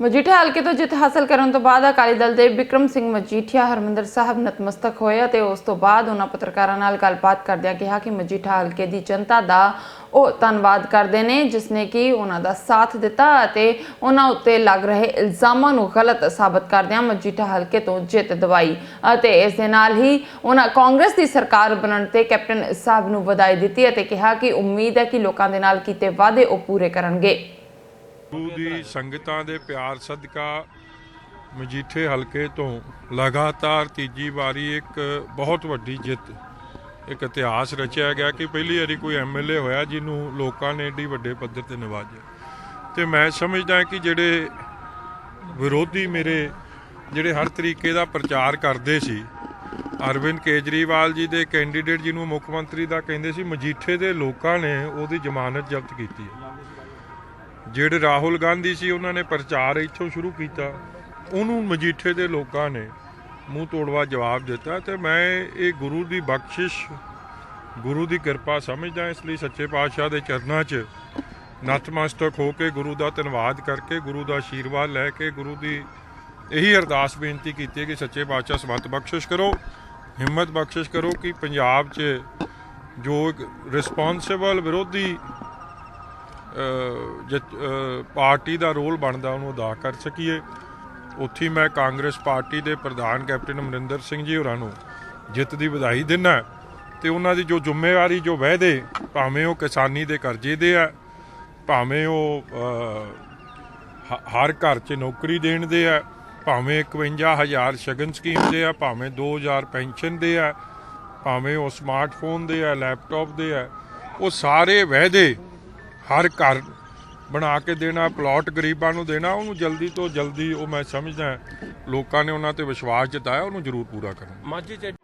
ਮਜੀਠਾ ਹਲਕੇ ਤੋਂ ਜਿੱਤ ਹਾਸਲ ਕਰਨ ਤੋਂ ਬਾਅਦ ਅਕਾਲੀ ਦਲ ਦੇ ਵਿਕਰਮ ਸਿੰਘ ਮਜੀਠੀਆ, ਹਰਮੰਦਰ ਸਾਹਿਬ ਨਤਮਸਤਕ ਹੋਏ ਅਤੇ ਉਸ ਤੋਂ ਬਾਅਦ ਉਹਨਾਂ ਪੱਤਰਕਾਰਾਂ ਨਾਲ ਗੱਲਬਾਤ ਕਰਦਿਆਂ ਕਿਹਾ ਕਿ ਮਜੀਠਾ ਹਲਕੇ ਦੀ ਜਨਤਾ ਦਾ ਉਹ ਧੰਨਵਾਦ ਕਰਦੇ ਨੇ ਜਿਸ ਨੇ ਕਿ ਉਹਨਾਂ ਦਾ ਸਾਥ ਦਿੱਤਾ ਅਤੇ ਉਹਨਾਂ ਉੱਤੇ ਲੱਗ ਰਹੇ ਇਲਜ਼ਾਮਾਂ ਨੂੰ ਗਲਤ ਸਾਬਤ ਕਰਦਿਆਂ ਮਜੀਠਾ ਹਲਕੇ ਤੋਂ ਜਿੱਤ ਦਿਵਾਈ ਅਤੇ ਇਸ ਦੇ ਨਾਲ ਹੀ ਉਹਨਾਂ ਕਾਂਗਰਸ ਦੀ ਸਰਕਾਰ ਬਣਨ ਤੇ ਕੈਪਟਨ ਸਾਹਿਬ ਨੂੰ ਵਧਾਈ ਦਿੱਤੀ ਅਤੇ ਕਿਹਾ ਕਿ ਉਮੀਦ ਹੈ ਕਿ ਲੋਕਾਂ ਦੇ ਨਾਲ ਕੀਤੇ ਵਾਅਦੇ ਉਹ ਪੂਰੇ ਕਰਨਗੇ। ਗੁਰੂ ਦੀ ਸੰਗਤਾਂ ਦੇ ਪਿਆਰ ਸਦਕਾ ਮਜੀਠੇ ਹਲਕੇ ਤੋਂ ਲਗਾਤਾਰ ਤੀਜੀ ਵਾਰੀ ਇੱਕ ਬਹੁਤ ਵੱਡੀ ਜਿੱਤ, ਇੱਕ ਇਤਿਹਾਸ ਰਚਿਆ ਗਿਆ ਕਿ ਪਹਿਲੀ ਵਾਰੀ ਕੋਈ ਐਮਐਲਏ ਹੋਇਆ ਜਿਹਨੂੰ ਲੋਕਾਂ ਨੇ ਏਡੀ ਵੱਡੇ ਪੱਧਰ ਤੇ ਨਿਵਾਜਿਆ। ਤੇ ਮੈਂ ਸਮਝਦਾ ਕਿ ਜਿਹੜੇ ਵਿਰੋਧੀ ਮੇਰੇ, ਜਿਹੜੇ ਹਰ ਤਰੀਕੇ ਦਾ ਪ੍ਰਚਾਰ ਕਰਦੇ ਸੀ, ਅਰਵਿੰਦ ਕੇਜਰੀਵਾਲ ਜੀ ਦੇ ਕੈਂਡੀਡੇਟ ਜਿਹਨੂੰ ਮੁੱਖ ਮੰਤਰੀ ਦਾ ਕਹਿੰਦੇ ਸੀ, ਮਜੀਠੇ ਦੇ ਲੋਕਾਂ ਨੇ ਉਹਦੀ ਜ਼ਮਾਨਤ ਜ਼ਬਤ ਕੀਤੀ ਹੈ। ਜਿਹੜੇ ਰਾਹੁਲ ਗਾਂਧੀ ਸੀ, ਉਹਨਾਂ ਨੇ ਪ੍ਰਚਾਰ ਇੱਥੋਂ ਸ਼ੁਰੂ ਕੀਤਾ। ਉਹਨੂੰ ਮਜੀਠੇ ਦੇ ਲੋਕਾਂ ਨੇ ਮੂੰਹ ਤੋੜਵਾ ਜਵਾਬ ਦਿੱਤਾ ਤੇ ਮੈਂ ਇਹ ਗੁਰੂ ਦੀ ਬਖਸ਼ਿਸ਼, ਗੁਰੂ ਦੀ ਕਿਰਪਾ ਸਮਝਦਾ ਇਸ ਲਈ ਸੱਚੇ ਪਾਤਸ਼ਾਹ ਦੇ ਚਰਨਾਂ 'ਚ ਨਤਮਸਤਕ ਹੋ ਕੇ ਗੁਰੂ ਦਾ ਧੰਨਵਾਦ ਕਰਕੇ, ਗੁਰੂ ਦਾ ਆਸ਼ੀਰਵਾਦ ਲੈ ਕੇ, ਗੁਰੂ ਦੀ ਇਹੀ ਅਰਦਾਸ ਬੇਨਤੀ ਕੀਤੀ ਹੈ ਕਿ ਸੱਚੇ ਪਾਤਸ਼ਾਹ ਸਮਤ ਬਖਸ਼ਿਸ਼ ਕਰੋ, ਹਿੰਮਤ ਬਖਸ਼ਿਸ਼ ਕਰੋ ਕਿ ਪੰਜਾਬ 'ਚ ਜੋ ਇੱਕ ਰਿਸਪੌਂਸਿਬਲ ਵਿਰੋਧੀ ਪਾਰਟੀ ਦਾ ਰੋਲ ਬਣਦਾ, ਉਹਨੂੰ ਅਦਾ ਕਰ ਸਕੀਏ। ਉੱਥੇ ਮੈਂ ਕਾਂਗਰਸ ਪਾਰਟੀ ਦੇ ਪ੍ਰਧਾਨ ਕੈਪਟਨ ਅਮਰਿੰਦਰ ਸਿੰਘ ਜੀ ਹੋਰਾਂ ਨੂੰ ਜਿੱਤ ਦੀ ਵਧਾਈ ਦਿੰਦਾ ਤੇ ਉਹਨਾਂ ਦੀ ਜੋ ਜ਼ਿੰਮੇਵਾਰੀ ਜੋ ਵਾਅਦੇ, ਭਾਵੇਂ ਉਹ ਕਿਸਾਨੀ ਦੇ ਕਰਜ਼ੇ ਦੇ ਆ, ਭਾਵੇਂ ਉਹ ਹ- ਹਰ ਘਰ 'ਚ ਨੌਕਰੀ ਦੇਣ ਦੇ ਆ, ਭਾਵੇਂ 51000 ਸ਼ਗਨ ਸਕੀਮ ਦੇ ਆ, ਭਾਵੇਂ 2000 ਪੈਨਸ਼ਨ ਦੇ ਆ, ਭਾਵੇਂ ਉਹ ਸਮਾਰਟਫੋਨ ਦੇ ਆ ਲੈਪਟਾਪ ਦੇ ਆ, ਉਹ ਸਾਰੇ ਵਾਅਦੇ ਹਰ ਘਰ ਬਣਾ ਕੇ ਦੇਣਾ ਪਲਾਟ ਗਰੀਬਾਂ ਨੂੰ ਦੇਣਾ, ਉਹਨੂੰ ਜਲਦੀ ਤੋਂ ਜਲਦੀ ਉਹ ਮੈਂ ਸਮਝਦਾ ਲੋਕਾਂ ਨੇ ਉਹਨਾਂ ਤੇ ਵਿਸ਼ਵਾਸ ਜਤਾਇਆ, ਉਹਨੂੰ ਜ਼ਰੂਰ ਪੂਰਾ ਕਰਨਾ। ਮਾਝੇ ਚ